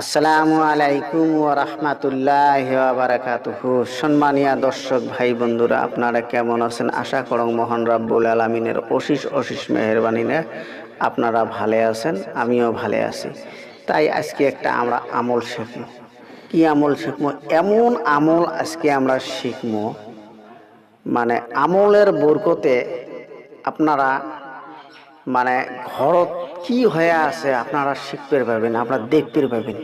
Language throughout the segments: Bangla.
আসসালামু আলাইকুম ও রহমাতুল্লাহ বারাকাতুহু। সম্মানিয়া দর্শক ভাই বন্ধুরা, আপনারা কেমন আছেন? আশা করং মোহন রাব্বুল আলমিনের অশিস অশিস মেহরবানিনে আপনারা ভালো আছেন, আমিও ভালো আছি। তাই আজকে একটা আমরা আমল শিখব। কি আমল শিখব? এমন আমল আজকে আমরা শিখব। মানে আমলের বরকতে আপনারা মানে ঘরত কি হয়ে আছে আপনারা শিখতে পারবেন আপনারা দেখতে পারবেন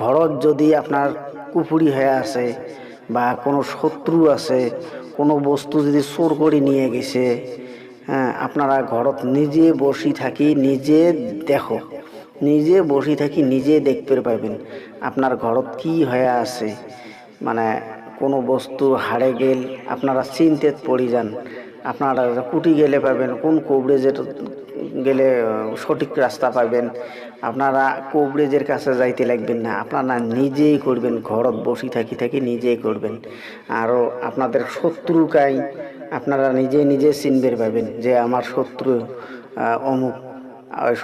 ঘরত যদি আপনার কুপুরি হয়ে আছে বা কোনো শত্রু আছে, কোনো বস্তু যদি চোর করে নিয়ে গেছে হ্যাঁ আপনারা ঘরত নিজে বসি থাকি, নিজে দেখো, নিজে বসি থাকি, নিজে দেখতে পারবেন আপনার ঘরত কি হয়ে আছে। মানে কোনো বস্তু হারে গেল, আপনারা চিন্তেত পড়ি যান, আপনারা কুটি গেলে পাবেন, কোন কবরেজের গেলে সঠিক রাস্তা পাবেন। আপনারা কবরেজের কাছে যাইতে লাগবেন না। আপনারা নিজেই করবেন, ঘরত বসি থাকি থাকি নিজেই করবেন। আরও আপনাদের শত্রু কাই আপনারা নিজে নিজে চিনবের পাবেন যে আমার শত্রু অমুক।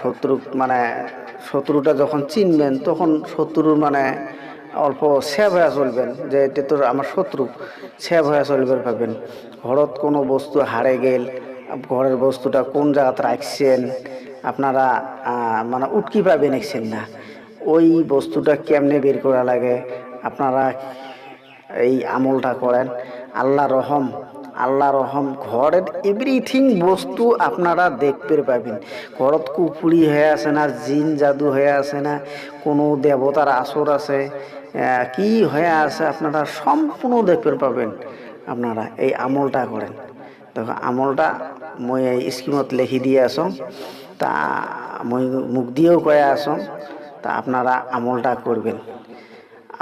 শত্রু মানে শত্রুটা যখন চিনবেন, তখন শত্রুর মানে অল্প সেভ হয়ে চলবেন যে এটা তোর আমার শত্রু। সেভ হয়ে চলবে পাবেন। ঘরত কোনো বস্তু হারে গেল ঘরের বস্তুটা কোন জায়গাতে রাখছেন? আপনারা মানে উটকি পাবেন দেখছেন না? ওই বস্তুটা কেমনে বের করা লাগে? আপনারা এই আমলটা করেন। আল্লাহ রহম আল্লাহ রহম, ঘরের এভরিথিং বস্তু আপনারা দেখতে পাবেন। ঘরত কুপুরি হয়ে আছে না, জিন জাদু হয়ে আছে না, কোনো দেবতার আসর আছে কি হয়ে আছে আপনারা সম্পূর্ণ দেখতে পাবেন। আপনারা এই আমলটা করেন। দেখো আমলটা মই এই স্কিমত লিখি দিয়ে আসম তা মই মুখ দিয়েও কয়ে আসম তা আপনারা আমলটা করবেন।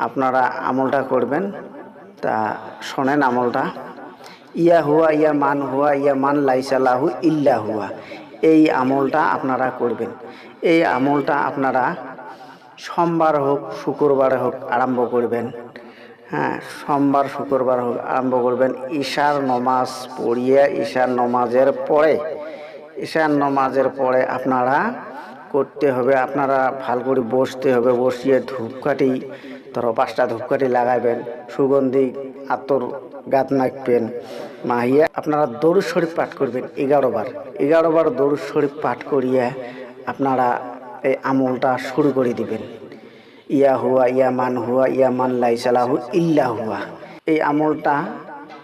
আপনারা আমলটা করবেন, তা শোনেন আমলটা। ইয়া হুয়া, ইয়া মান হুয়া, ইয়া মান লাইসালাহু ইল্লা হুয়া। এই আমলটা আপনারা করবেন। এই আমলটা আপনারা সোমবার হোক, শুক্রবার হোক আরম্ভ করবেন। হ্যাঁ সোমবার, শুক্রবার আরম্ভ করবেন ঈশার নমাজ পড়িয়ে, ঈশার নমাজের পরে, ঈশার নমাজের পরে আপনারা করতে হবে, আপনারা ভালো করে বসতে হবে, বসিয়ে ধূপকাঠি, ধরো পাঁচটা ধূপকাঠি লাগাইবেন, সুগন্ধি, আতর, গাত মাখবেন মাহিয়া আপনারা দরুদ শরীফ পাঠ করবেন এগারো বার এগারো বার দরুদ শরীফ পাঠ করিয়ে আপনারা এই আমলটা শুরু করে দিবেন। ইয়া হুয়া, ইয়া মান হুয়া, ইয়া মান লাইসালাহু ইল্লা হুয়া। এই আমলটা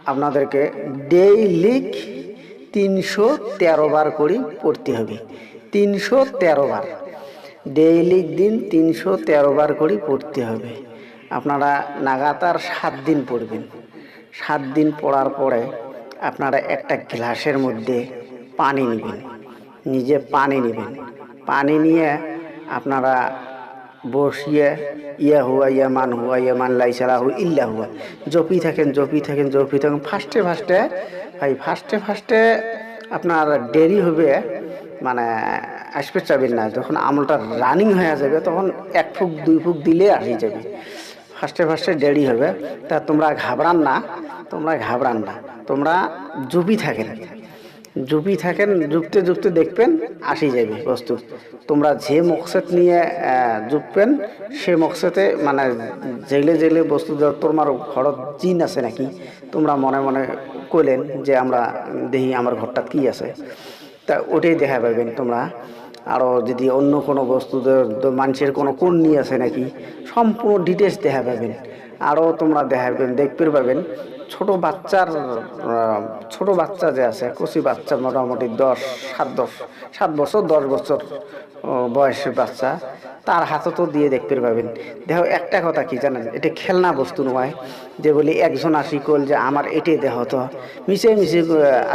আপনাদেরকে ডেইলি তিনশো তেরো বার করে পড়তে হবে। তিনশো তেরো বার। ডেইলি দিন তিনশো তেরো বার করে পড়তে হবে। আপনারা নাগাতার সাত দিন পড়বেন। সাত দিন পড়ার পরে আপনারা একটা গ্লাসের মধ্যে পানি নেবেন। নিজে পানি নেবেন। পানি নিয়ে আপনারা বসিয়ে, ইয়া হুয়া, ইয়া মান হুয়া, ইয়া মান লাইসালা হু ইল্লা হুয়া। জপি থাকেন জপি থাকেন জপি থাকেন। ফার্স্টে ফার্স্টে, ভাই, ফার্স্টে ফার্স্টে আপনার দেরি হবে মানে আসবে চাবেন না। যখন আমলটা রানিং হয়ে যাবে, তখন এক ফুক, দুই ফুক দিলে আসি যাবে ফার্স্টে ফার্স্টে দেরি হবে। তা তোমরা ঘাবড়ান না, তোমরা ঘাবড়ান না। তোমরা জুপি থাকেন। জুপি থাকেন জুপতে জুপতে দেখবেন আসি যাবে বস্তু তোমরা যে মকসেদ নিয়ে জুপবেন সে মকসেদে মানে জেলে জেলে বস্তু তোমার ঘরত জিন আছে নাকি? তোমরা মনে মনে কইলেন যে আমরা দেখি আমার ঘরটা কি আছে। তা ওটাই দেখা পাবেন তোমরা। আরও যদি অন্য কোনো বস্তু মানুষের কোনো কর্নি আছে নাকি, সম্পূর্ণ ডিটেলস দেখা পাবেন আরও তোমরা দেখা পাবেন দেখতে পাবেন ছোট বাচ্চার ছোট বাচ্চা যে আছে, কচি বাচ্চা মোটামুটি দশ, সাত দশ, সাত বছর, দশ বছর বয়সের বাচ্চা, তার হাতে তো দিয়ে দেখতে পাবেন। দেহ একটা কথা কি জানেন? এটা খেলনা বস্তু নয়, যে বলি একজন আসি কল যে, আমার এটাই দেহ তো। মিশে মিশে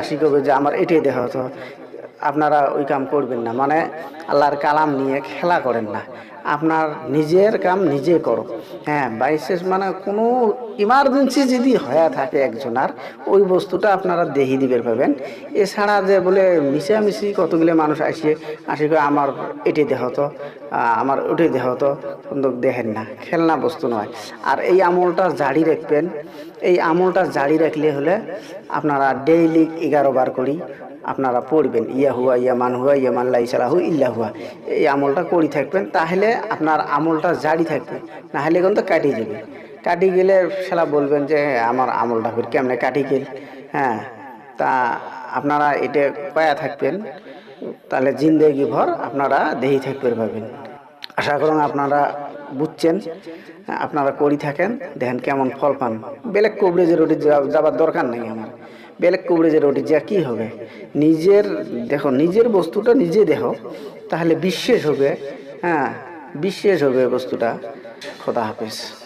আসি করবে যে, আমার এটাই দেহ তো। আপনারা ওই কাম করবেন না। মানে আল্লাহর কালাম নিয়ে খেলা করেন না। আপনার নিজের কাম নিজে করো। হ্যাঁ বাইশেষ মানে কোনো ইমার্জেন্সি যদি হয়ে থাকে একজনার, ওই বস্তুটা আপনারা দেহি দিবের পাবেন। এছাড়া যে বলে মিশামিশি কতগুলো মানুষ আসিয়ে আসি আমার এটি দেহ তো আমার ওটি দেহ তো দেখেন না, খেলনা বস্তু নয়। আর এই আমলটা জারি রাখবেন। এই আমলটা জারি রাখলে হলে আপনারা ডেইলি এগারো বার করি। আপনারা পড়বেন, ইয়া হুয়া, ইয়া মান হুয়া, ইয়া মান লাই সালাহু ইল্লা হুয়া। এই আমলটা করি থাকবেন, তাহলে আপনার আমলটা জারি থাকবে না হলে কিন্তু কাটিয়ে যাবে। কাটি গেলে সেলা বলবেন যে আমার আমলটা করে কেমনে কাটি গেল? হ্যাঁ তা আপনারা এটা পায়া থাকবেন, তাহলে জিন্দেগি ভর আপনারা দেহি থাকতে পারবেন আশা করুন আপনারা বুঝছেন, আপনারা করি থাকেন, দেখেন কেমন ফল পান। বেলেগ কবরেজের ওটি যাবার দরকার নেই আমার। বেলেগ কবরেজের ওটি যা কী হবে? নিজের, দেখো, নিজের বস্তুটা নিজে দেখো, তাহলে বিশ্বাস হবে হ্যাঁ বিশ্বাস হবে বস্তুটা। খোদা হাফেজ।